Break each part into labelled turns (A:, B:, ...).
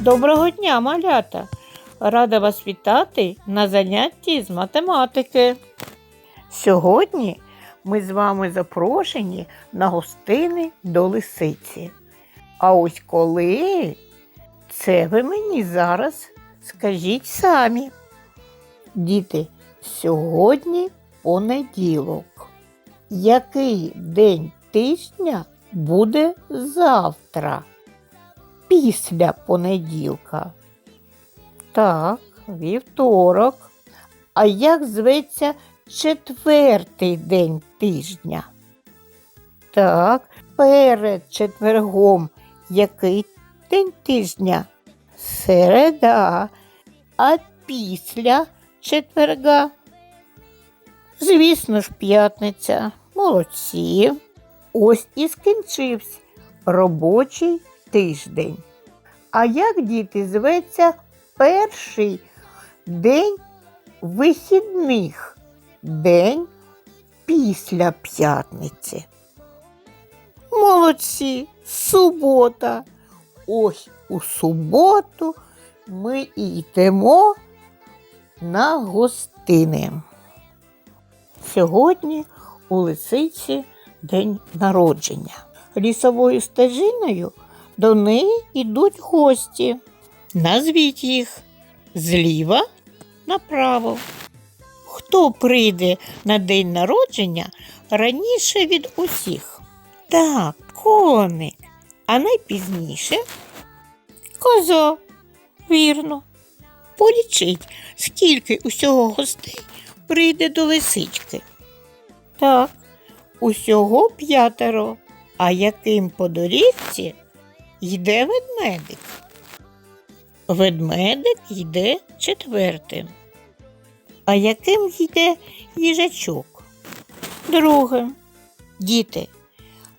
A: Доброго дня, малята! Рада вас вітати на занятті з математики. Сьогодні ми з вами запрошені на гостини до лисиці. А ось коли це ви мені зараз скажіть самі. Діти, сьогодні понеділок. Який день тижня буде завтра? Після понеділка. Так, вівторок. А як зветься четвертий день тижня? Так, перед четвергом який день тижня? Середа. А після четверга? Звісно ж, п'ятниця. Молодці. Ось і скінчився робочий тиждень. А як діти зветься перший день вихідних, день після п'ятниці? Молодці, субота. Ось у суботу ми йдемо на гостини. Сьогодні у лисиці день народження. Лісовою стежиною до неї йдуть гості. Назвіть їх зліва направо. Хто прийде на день народження раніше від усіх? Так, коник. А найпізніше коза. Вірно. Полічіть, скільки усього гостей прийде до лисички. Так, усього п'ятеро. А яким по доріжці йде ведмедик? Ведмедик йде четвертим. А яким йде їжачок? Другим. Діти,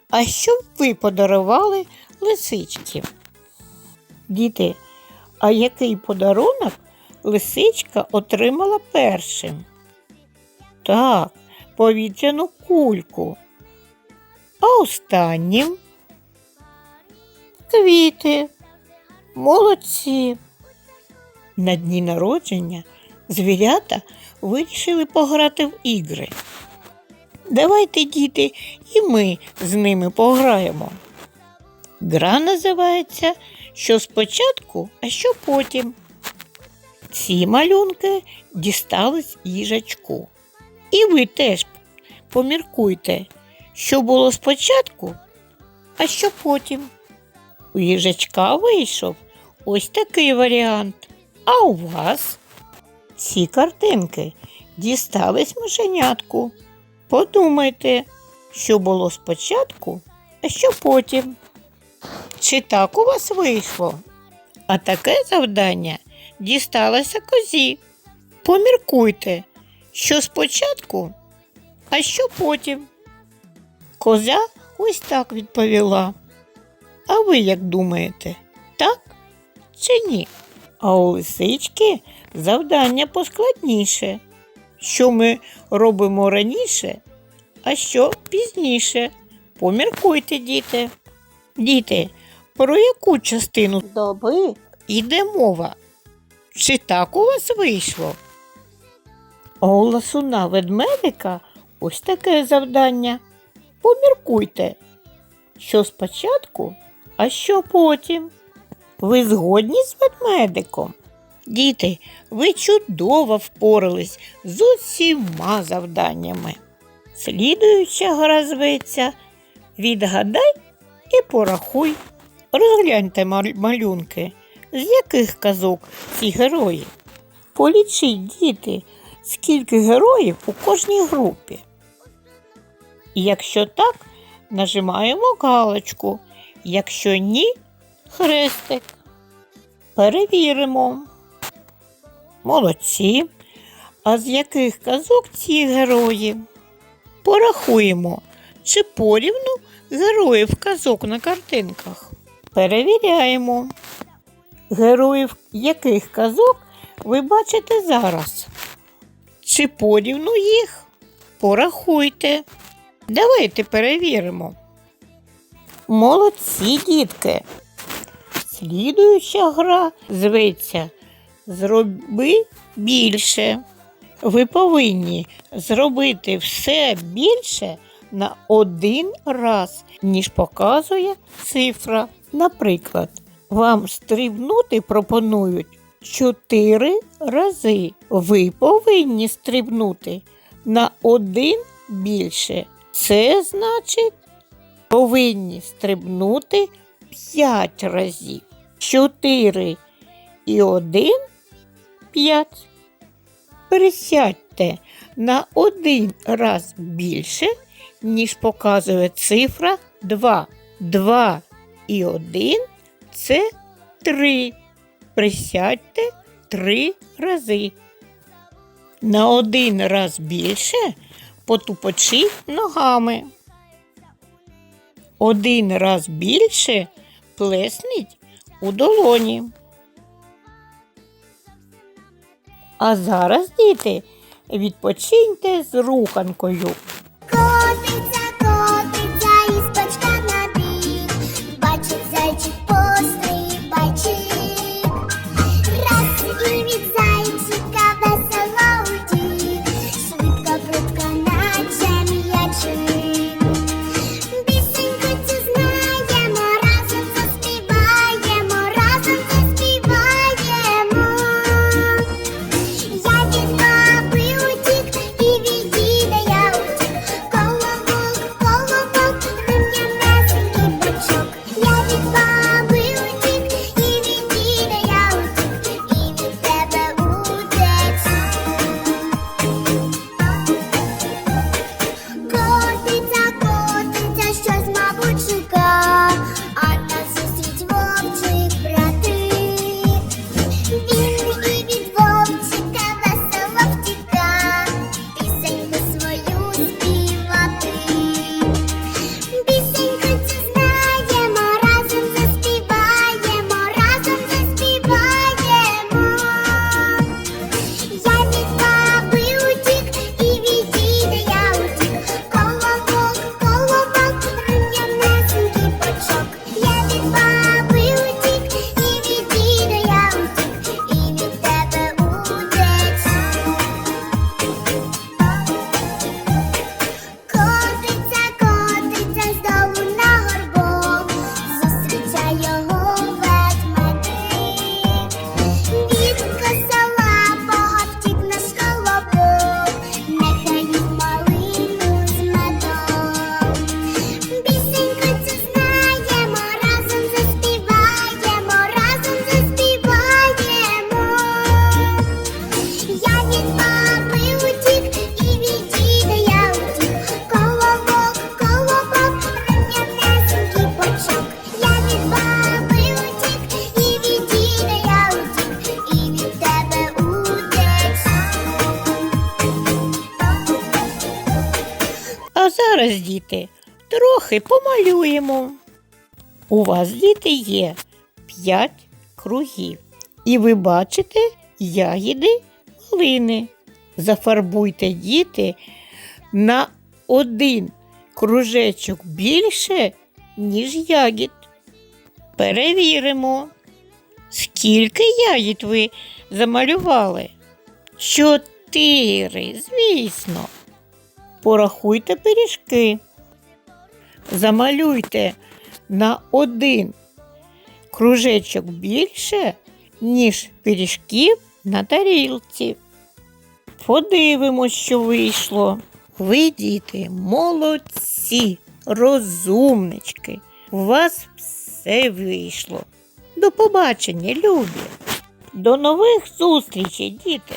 A: а що б ви подарували лисичці? Діти, а який подарунок лисичка отримала першим? Так, повітряну кульку. А останнім квіти. Молодці. На дні народження звірята вирішили пограти в ігри. Давайте, діти, і ми з ними пограємо. Гра називається Що спочатку, а що потім. Ці малюнки дістались їжачку. І ви теж поміркуйте, що було спочатку, а що потім. У їжачка вийшов ось такий варіант. А у вас ці картинки дістались мишенятку. Подумайте, що було спочатку, а що потім. Чи так у вас вийшло? А таке завдання дісталося козі. Поміркуйте, що спочатку, а що потім. Коза ось так відповіла. А ви як думаєте, так чи ні? А у лисички завдання поскладніше. Що ми робимо раніше, а що пізніше? Поміркуйте, діти. Діти, про яку частину доби йде мова? Чи так у вас вийшло? А у ласуна ведмедика ось таке завдання. Поміркуйте, що спочатку, а що потім. Ви згодні з ведмедиком? Діти, ви чудово впорались з усіма завданнями. Слідуюча гра зветься Відгадай і порахуй. Розгляньте малюнки, з яких казок ці герої. Полічіть, діти, скільки героїв у кожній групі. І Якщо так, нажимаємо галочку. Якщо ні, хрестик. Перевіримо. Молодці. А з яких казок ці герої? Порахуємо, чи порівну героїв казок на картинках. Перевіряємо. Героїв яких казок ви бачите зараз? Чи порівну їх? Порахуйте. Давайте перевіримо. Молодці, дітки.
B: Слідуюча гра зветься Зроби більше. Ви повинні зробити все більше на один раз, ніж показує цифра. Наприклад, вам стрибнути пропонують 4 рази. Ви повинні стрибнути на один більше. Це значить, повинні стрибнути 5 разів. 4 і 1 5. Пересядьте на один раз більше, ніж показує цифра 2. 2 і 1 це 3. Присядьте 3 рази. На один раз більше потупочіть ногами. Один раз більше плесніть у долоні. А зараз, діти, відпочиньте з руханкою. Діти, трохи помалюємо. У вас, діти, є 5 кругів. І ви бачите ягіди малини. Зафарбуйте діти на один кружечок більше, ніж ягід. Перевіримо, скільки ягід ви замалювали. Чотири, звісно. Порахуйте пиріжки. Замалюйте на один кружечок більше, ніж пиріжків на тарілці. Подивимось, що вийшло. Ви, діти, молодці, розумнички. У вас все вийшло. До побачення, любі. До нових зустрічей, діти!